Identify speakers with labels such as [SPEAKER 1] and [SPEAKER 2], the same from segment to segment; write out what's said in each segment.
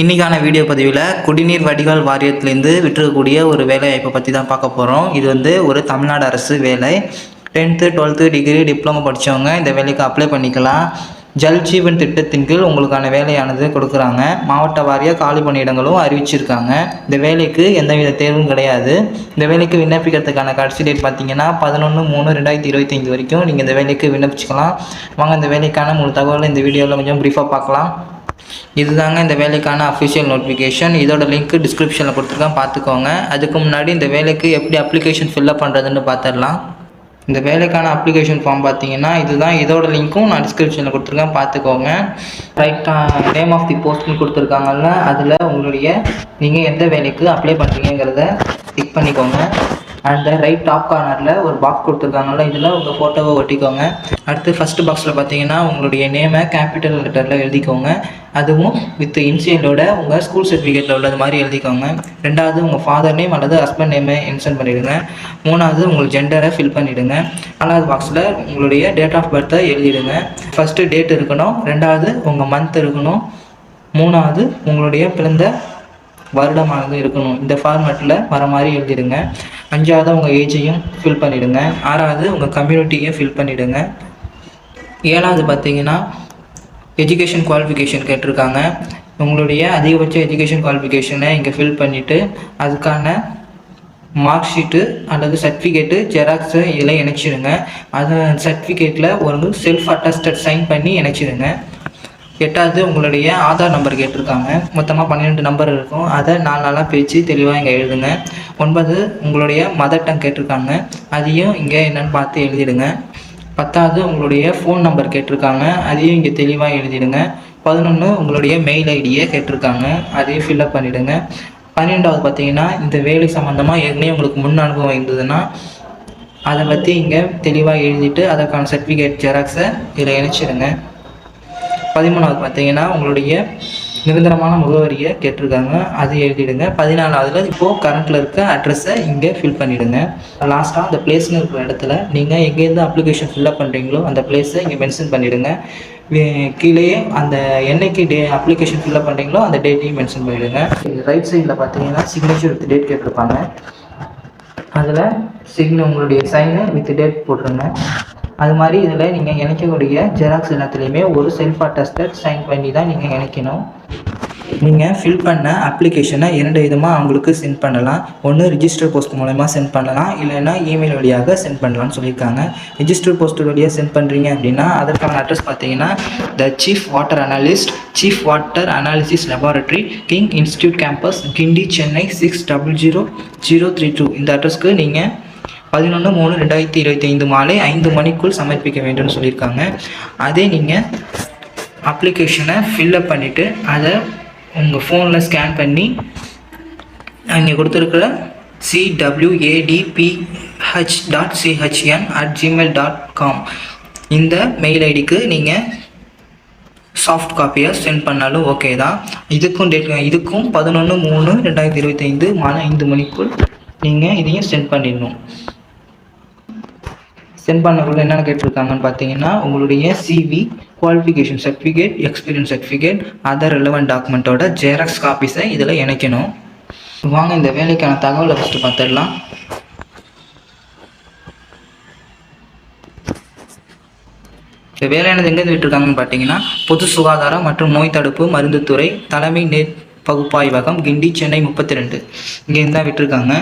[SPEAKER 1] இன்றைக்கான வீடியோ பதிவில் குடிநீர் வடிகால் வாரியத்திலேருந்து விட்டுருக்கக்கூடிய ஒரு வேலை வாய்ப்பை பற்றி தான் பார்க்க போகிறோம் இது வந்து ஒரு தமிழ்நாடு அரசு வேலை. டென்த்து டுவெல்த்து டிகிரி டிப்ளமோ படித்தவங்க இந்த வேலைக்கு அப்ளை பண்ணிக்கலாம். ஜல் ஜீவன் திட்டத்தின் கீழ் உங்களுக்கான வேலையானது கொடுக்குறாங்க. மாவட்ட வாரியாக காலி பணியிடங்களும் அறிவிச்சிருக்காங்க. இந்த வேலைக்கு எந்தவித தேர்வும் கிடையாது. இந்த வேலைக்கு விண்ணப்பிக்கிறதுக்கான கடைசி டேட் பார்த்தீங்கன்னா பதினொன்று மூணு ரெண்டாயிரத்தி இருபத்தைந்து வரைக்கும் நீங்கள் இந்த வேலைக்கு விண்ணப்பிச்சுக்கலாம். வாங்க இந்த வேலைக்கான முழு தகவலை இந்த வீடியோவில் கொஞ்சம் ப்ரீஃபாக பார்க்கலாம். இதுதாங்க இந்த வேலைக்கான அஃபிஷியல் நோட்டிஃபிகேஷன் இதோட லிங்க் டிஸ்கிரிப்ஷனில் கொடுத்துருக்கேன். பார்த்துக்கோங்க. அதுக்கு முன்னாடி இந்த வேலைக்கு எப்படி அப்ளிகேஷன் ஃபில்அப் பண்ணுறதுன்னு பார்த்துடலாம். இந்த வேலைக்கான அப்ளிகேஷன் ஃபார்ம் பார்த்தீங்கன்னா இதுதான். இதோட லிங்க்கும் நான் டிஸ்கிரிப்ஷனில் கொடுத்துருக்கேன். பார்த்துக்கோங்க. ரைட்டாக நேம் ஆஃப் தி போஸ்ட்னு கொடுத்துருக்காங்கல்ல அதில் உங்களுடைய நீங்கள் எந்த வேலைக்கு அப்ளை பண்ணுறீங்கிறத டிக் பண்ணிக்கோங்க. அந்த ரைட் டாப் கார்னரில் ஒரு பாக்ஸ் கொடுத்துருக்காங்கல்ல இதில் உங்கள் ஃபோட்டோவை ஒட்டிக்கோங்க. அடுத்து ஃபஸ்ட்டு பாக்ஸில் பார்த்தீங்கன்னா உங்களுடைய நேமை கேபிட்டல் லெட்டரில் எழுதிக்கோங்க. அதுவும் வித் இன்சியலோட உங்கள் ஸ்கூல் சர்டிஃபிகேட்டில் உள்ளது மாதிரி எழுதிக்கோங்க. ரெண்டாவது உங்கள் ஃபாதர் நேம் அல்லது ஹஸ்பண்ட் நேமை மென்ஷன் பண்ணிவிடுங்க மூணாவது உங்கள் ஜெண்டரை ஃபில் பண்ணிவிடுங்க நாலாவது பாக்ஸில் உங்களுடைய டேட் ஆஃப் பர்த்தை எழுதிடுங்க. ஃபஸ்ட்டு டேட் இருக்கணும். ரெண்டாவது உங்கள் மந்த் இருக்கணும். மூணாவது உங்களுடைய பிறந்த வருடமானது இருக்கணும். இந்த ஃபார்மேட்டில் வர மாதிரி எழுதிடுங்க. அஞ்சாவது உங்கள் ஏஜையும் ஃபில் பண்ணிவிடுங்க ஆறாவது உங்கள் கம்யூனிட்டியும் ஃபில் பண்ணிவிடுங்க ஏழாவது பார்த்தீங்கன்னா எஜுகேஷன் குவாலிஃபிகேஷன் கேட்டிருக்காங்க. உங்களுடைய அதிகபட்ச எஜுகேஷன் குவாலிஃபிகேஷனை இங்கே ஃபில் பண்ணிவிட்டு அதுக்கான மார்க் ஷீட்டு அல்லது சர்டிஃபிகேட்டு ஜெராக்ஸு இதெல்லாம் இணைச்சிடுங்க. அது சர்டிஃபிகேட்டில் ஒரு செல்ஃப் அட்டஸ்டட் சைன் பண்ணி இணைச்சிடுங்க. எட்டாவது உங்களுடைய ஆதார் நம்பர் கேட்டிருக்காங்க. மொத்தமாக பன்னிரெண்டு நம்பர் இருக்கும். அதை நாலு நாளாக பிரித்து தெளிவாக இங்கே எழுதுங்க. ஒன்பது உங்களுடைய மதர் டங் கேட்டிருக்காங்க. அதையும் இங்கே என்னென்னு பார்த்து எழுதிடுங்க. பத்தாவது உங்களுடைய ஃபோன் நம்பர் கேட்டிருக்காங்க. அதையும் இங்கே தெளிவாக எழுதிடுங்க. பதினொன்று உங்களுடைய மெயில் ஐடியை கேட்டிருக்காங்க. அதையும் ஃபில்அப் பண்ணிவிடுங்க பன்னிரெண்டாவது பார்த்தீங்கன்னா இந்த வேலை சம்மந்தமாக ஏற்கனவே உங்களுக்கு முன் அனுபவம் இருந்ததுன்னா அதை பற்றி இங்கே தெளிவாக எழுதிட்டு அதற்கான சர்டிஃபிகேட் ஜெராக்ஸை இதில் இணைச்சிடுங்க. பதிமூணாவது பார்த்தீங்கன்னா உங்களுடைய நிரந்தரமான முகவரியை கேட்டிருக்காங்க. அது எழுதிடுங்க. பதினாலாவதுல இப்போது கரண்ட்டில் இருக்க அட்ரஸை இங்கே ஃபில் பண்ணிவிடுங்க லாஸ்ட்டாக அந்த பிளேஸ்னு இருக்கிற இடத்துல நீங்கள் எங்கேருந்து அப்ளிகேஷன் ஃபில்அப் பண்ணுறீங்களோ அந்த பிளேஸை இங்கே மென்ஷன் பண்ணிவிடுங்க கீழே அந்த என்னைக்கு டே அப்ளிகேஷன் ஃபில்அப் பண்ணுறீங்களோ அந்த டேட்டையும் மென்ஷன் பண்ணிவிடுங்க ரைட் சைடில் பார்த்தீங்கன்னா சிக்னேச்சர் வித் டேட் கேட்டிருப்பாங்க. அதில் சிக்னல் உங்களுடைய சைனு வித் டேட் போட்டுருங்க. அது மாதிரி இதில் நீங்கள் இணைக்கக்கூடிய ஜெராக்ஸ் எல்லாத்துலேயுமே ஒரு செல்ஃப் அட்டஸ்டட் சைன் பண்ணி தான் நீங்கள் இணைக்கணும். நீங்கள் ஃபில் பண்ண அப்ளிகேஷனை இரண்டு விதமாக அவங்களுக்கு சென்ட் பண்ணலாம். ஒன்று ரிஜிஸ்டர் போஸ்ட் மூலயமா சென்ட் பண்ணலாம். இல்லைன்னா இமெயில் வழியாக சென்ட் பண்ணலாம்னு சொல்லியிருக்காங்க. ரிஜிஸ்டர் போஸ்ட் வழியாக சென்ட் பண்ணுறீங்க அப்படின்னா அதற்கான அட்ரஸ் பார்த்தீங்கன்னா the chief water analyst chief water analysis laboratory King institute campus Guindy Chennai six double zero zero three two இந்த அட்ரஸ்க்கு நீங்கள் பதினொன்று மூணு ரெண்டாயிரத்தி இருபத்தி ஐந்து மாலை ஐந்து மணிக்குள் சமர்ப்பிக்க வேண்டும்னு சொல்லியிருக்காங்க. அதே நீங்கள் அப்ளிகேஷனை ஃபில்லப் பண்ணிவிட்டு அதை உங்கள் ஃபோனில் ஸ்கேன் பண்ணி அங்கே கொடுத்துருக்குற CWADPH dot CHN at Gmail dot com இந்த மெயில் ஐடிக்கு நீங்கள் சாஃப்ட் காப்பியை சென்ட் பண்ணாலும் ஓகே தான். இதுக்கும் டேட் இதுக்கும் பதினொன்று மூணு ரெண்டாயிரத்தி இருபத்தைந்து மாலை ஐந்து மணிக்குள் நீங்கள் இதையும் சென்ட் பண்ணிடணும். சென்ட் பண்ணக்குள்ள என்னென்ன கேட்டிருக்காங்கன்னு பார்த்தீங்கன்னா உங்களுடைய CV qualification certificate experience certificate other relevant டாக்குமெண்ட்டோட xerox காப்பீஸை இதில் இணைக்கணும். வாங்க இந்த வேலைக்கான தகவலை ஃபஸ்ட்டு பார்த்துடலாம். இந்த வேலையானது எங்கேருந்து விட்டுருக்காங்கன்னு பார்த்தீங்கன்னா பொது சுகாதாரம் மற்றும் நோய் தடுப்பு மருந்துத்துறை தலைமை நெட் பகுப்பாய்வகம் கிண்டி சென்னை முப்பத்தி ரெண்டு. இங்கே இருந்தால் விட்டுருக்காங்க.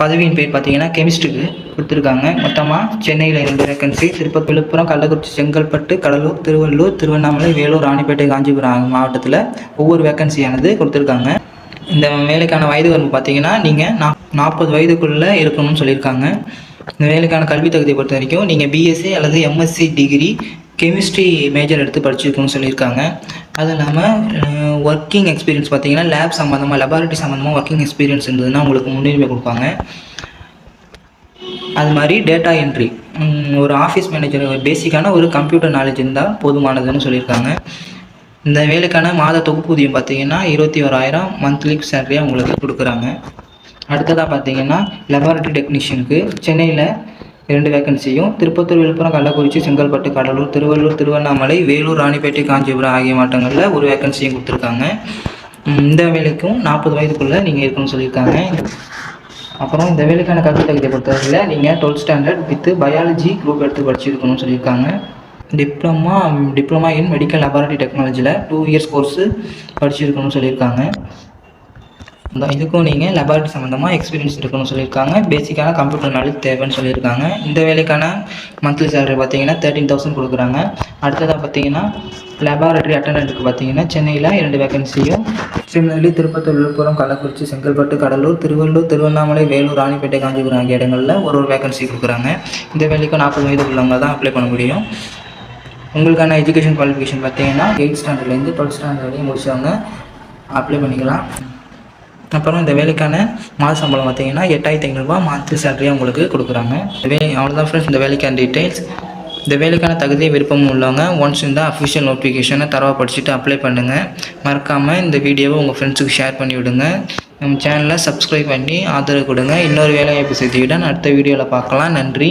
[SPEAKER 1] பதவியின் பேர் பார்த்தீங்கன்னா கெமிஸ்ட்ரிக்கு கொடுத்துருக்காங்க. மொத்தமாக சென்னையில் இரண்டு வேக்கன்சி திருப்பதி விழுப்புரம் கள்ளக்குறிச்சி செங்கல்பட்டு கடலூர் திருவள்ளூர் திருவண்ணாமலை வேலூர் ராணிப்பேட்டை காஞ்சிபுரம் மாவட்டத்தில் ஒவ்வொரு வேக்கன்சியானது கொடுத்துருக்காங்க. இந்த வேலைக்கான வயது வரம்பு பார்த்தீங்கன்னா நீங்கள் நா நாற்பது வயதுக்குள்ளே இருக்கணும்னு சொல்லியிருக்காங்க. இந்த வேலைக்கான கல்வி தகுதியை பொறுத்த வரைக்கும் நீங்கள் பிஎஸ்சி அல்லது எம்எஸ்சி டிகிரி கெமிஸ்ட்ரி மேஜர் எடுத்து படிச்சிருக்கணும்னு சொல்லியிருக்காங்க. அதுவும் இல்லாமல் ஒர்க்கிங் எக்ஸ்பீரியன்ஸ் பார்த்தீங்கன்னா லேப் சம்மந்தமாக லெபார்ட்டரி சம்மந்தமாக ஒர்க்கிங் எக்ஸ்பீரியன்ஸ் இருந்ததுன்னா உங்களுக்கு முன்னுரிமை கொடுப்பாங்க. அது மாதிரி டேட்டா என்ட்ரி ஒரு ஆஃபீஸ் மேனேஜர் பேசிக்கான ஒரு கம்ப்யூட்டர் நாலேஜ் இருந்தால் போதுமானதுன்னு சொல்லியிருக்காங்க. இந்த வேலைக்கான மாத தொகுப்பூதியம் பார்த்தீங்கன்னா இருபத்தி ஓராயிரம் மந்த்லி சேலரியாக உங்களுக்கு கொடுக்குறாங்க. அடுத்ததாக பார்த்தீங்கன்னா லெபார்ட்டரி டெக்னீஷியனுக்கு சென்னையில் இரண்டு வேக்கன்சியும் திருப்பத்தூர் விழுப்புரம் கள்ளக்குறிச்சி செங்கல்பட்டு கடலூர் திருவள்ளூர் திருவண்ணாமலை வேலூர் ராணிப்பேட்டை காஞ்சிபுரம் ஆகிய மாவட்டங்களில் ஒரு வேக்கன்சியும் கொடுத்துருக்காங்க. இந்த வேலைக்கும் நாற்பது வயதுக்குள்ளே நீங்கள் இருக்கணும்னு சொல்லியிருக்காங்க. அப்புறம் இந்த வேலைக்கான கல்வி தகுதியை பொறுத்தவரையில் நீங்கள் twelfth standard with biology group எடுத்து படிச்சிருக்கணும்னு சொல்லியிருக்காங்க. Diploma diploma in medical laboratory டெக்னாலஜியில் டூ இயர்ஸ் கோர்ஸு படிச்சிருக்கணும்னு சொல்லியிருக்காங்க. இந்த இதுக்கும் நீங்கள் லெபார்ட்டரி சம்மந்தமாக எக்ஸ்பீரியன்ஸ் இருக்கணும்னு சொல்லியிருக்காங்க. பேசிக்கான கம்ப்யூட்டர் நாலேஜ் தேவைன்னு சொல்லியிருக்காங்க. இந்த வேலைக்கான மந்த்லி சேலரி பார்த்தீங்கன்னா தேர்ட்டின் தௌசண்ட் கொடுக்குறாங்க. அடுத்ததாக பார்த்தீங்கன்னா லெபார்ட்டரி அட்டண்டன்ட்டுக்கு பார்த்தீங்கன்னா சென்னையில் இரண்டு வேகன்சியும் சிமிலர்லி திருப்பத்தூர் விழுப்புரம் கள்ளக்குறிச்சி செங்கல்பட்டு கடலூர் திருவள்ளூர் திருவண்ணாமலை வேலூர் ராணிப்பேட்டை காஞ்சிபுரம் ஆகிய இடங்களில் ஒரு ஒரு வேகன்சி கொடுக்குறாங்க. இந்த வேலைக்கு நாற்பது வயது உள்ளவங்க தான் அப்ளை பண்ண முடியும். உங்களுக்கான எஜுகேஷன் குவாலிஃபிகேஷன் பார்த்தீங்கன்னா எயிட் ஸ்டாண்டர்ட்லேருந்து டுவெல்த் ஸ்டாண்டர்ட் வரையும் முடிச்சவங்க அப்ளை பண்ணிக்கலாம். அப்புறம் இந்த வேலைக்கான மாத சம்பளம் பார்த்தீங்கன்னா எட்டாயிரத்தி ஐநூறுரூவா மந்த்லி சேலரியாக உங்களுக்கு கொடுக்குறாங்க. வே அவ்வளோதான் ஃப்ரெண்ட்ஸ் இந்த வேலைக்கான டீட்டெயில்ஸ் இந்த வேலைக்கான தகுதி விருப்பமும் உள்ளவங்க ஒன்ஸ் இந்த அஃபிஷியல் நோட்டிஃபிகேஷனை தரவாக படிச்சுட்டு அப்ளை பண்ணுங்கள் மறக்காமல் இந்த வீடியோவை உங்கள் ஃப்ரெண்ட்ஸுக்கு ஷேர் பண்ணி விடுங்க. நம்ம சேனலை சப்ஸ்கிரைப் பண்ணி ஆதரவு கொடுங்க. இன்னொரு வேலை வாய்ப்பு செய்தியுடன் அடுத்த வீடியோவில் பார்க்கலாம். நன்றி.